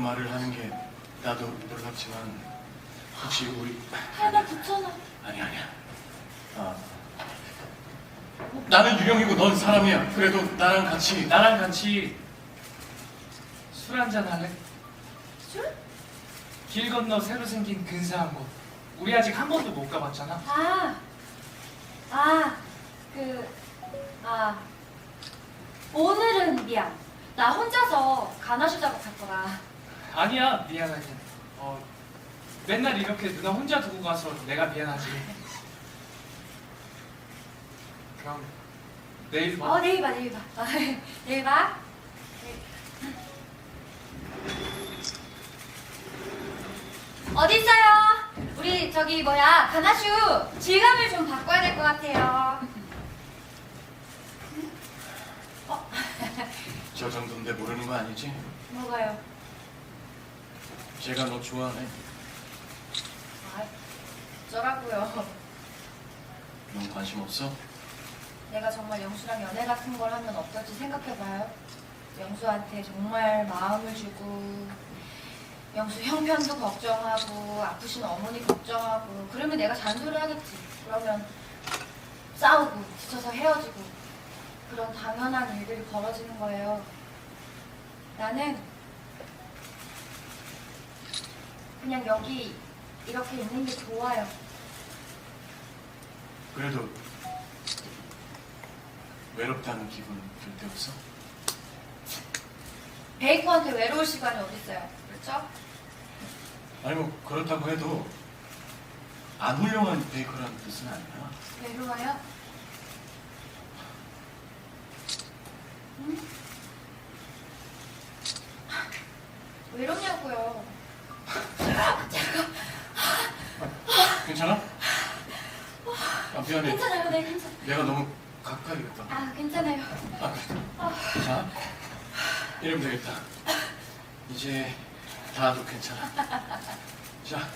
말을 하는 게 나도 놀랍지만 혹시 우리 팔다 붙여놔. 아니 아니야. 아, 나는 유령이고 넌 사람이야. 그래도 나랑 같이 나랑 같이 술 한잔 할래? 술? 길 건너 새로 생긴 근사한 곳. 우리 아직 한 번도 못 가봤잖아. 아, 아, 그, 아, 오늘은 미안. 나 혼자서 가나슈 작업할 거라. 아니야, 미안하게. 어, 맨날 이렇게 누나 혼자 두고 가서 내가 미안하지. 그럼 내일 봐. 어, 내일 봐, 내일 봐. 어, 내일 봐. 어디 있어요? 우리 저기 뭐야 가나슈 질감을 좀 바꿔야 될 것 같아요. 어, 저 정도인데 모르는 거 아니지? 뭐가요? 제가 너 좋아하네. 아, 어쩌라고요. 넌 관심 없어? 내가 정말 영수랑 연애 같은 걸 하면 어떨지 생각해봐요. 영수한테 정말 마음을 주고 영수 형편도 걱정하고 아프신 어머니 걱정하고 그러면 내가 잔소리 하겠지. 그러면 싸우고 지쳐서 헤어지고 그런 당연한 일들이 벌어지는 거예요. 나는 그냥 여기 이렇게 있는 게 좋아요. 그래도 외롭다는 기분 들 때 없어? 베이커한테 외로울 시간이 어딨어요. 그렇죠? 아니 뭐 그렇다고 해도 안 훌륭한 베이커라는 뜻은 아니야. 외로워요? 응? 외롭냐고요. 괜찮아? 아 미안해. 괜찮아요, 네, 괜찮아요. 내가 너무 가까이 갔다. 아, 괜찮아요. 아 그래. 자, 이러면 되겠다. 이제 다도 괜찮아. 자,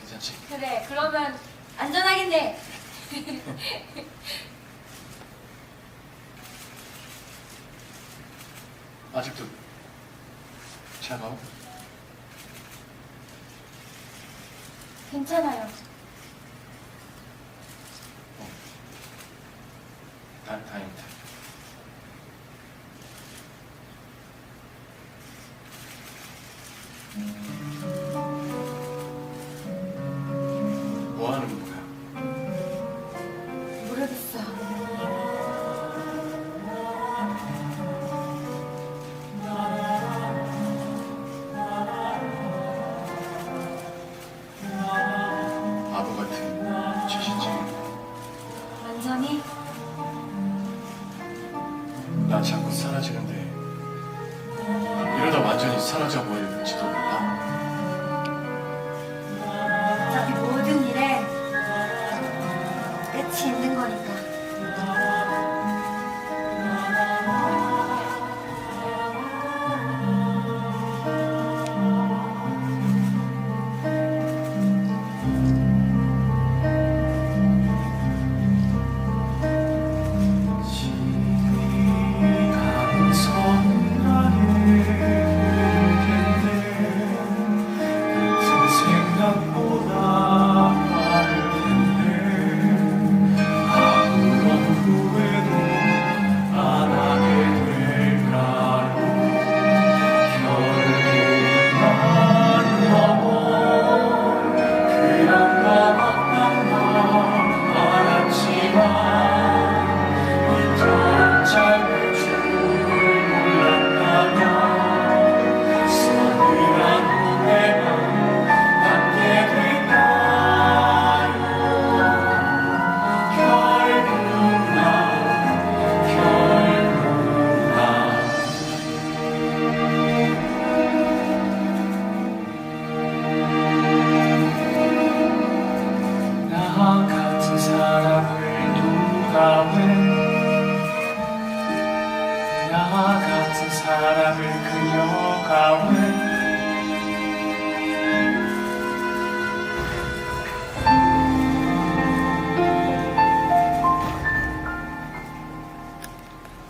괜찮지? 그래, 그러면 안전하겠네. 아직도 차가워? 괜찮아요. 나 자꾸 사라지는데 이러다 완전히 사라져 버릴지도 몰라. 사람을 누가 왜 그녀가 왜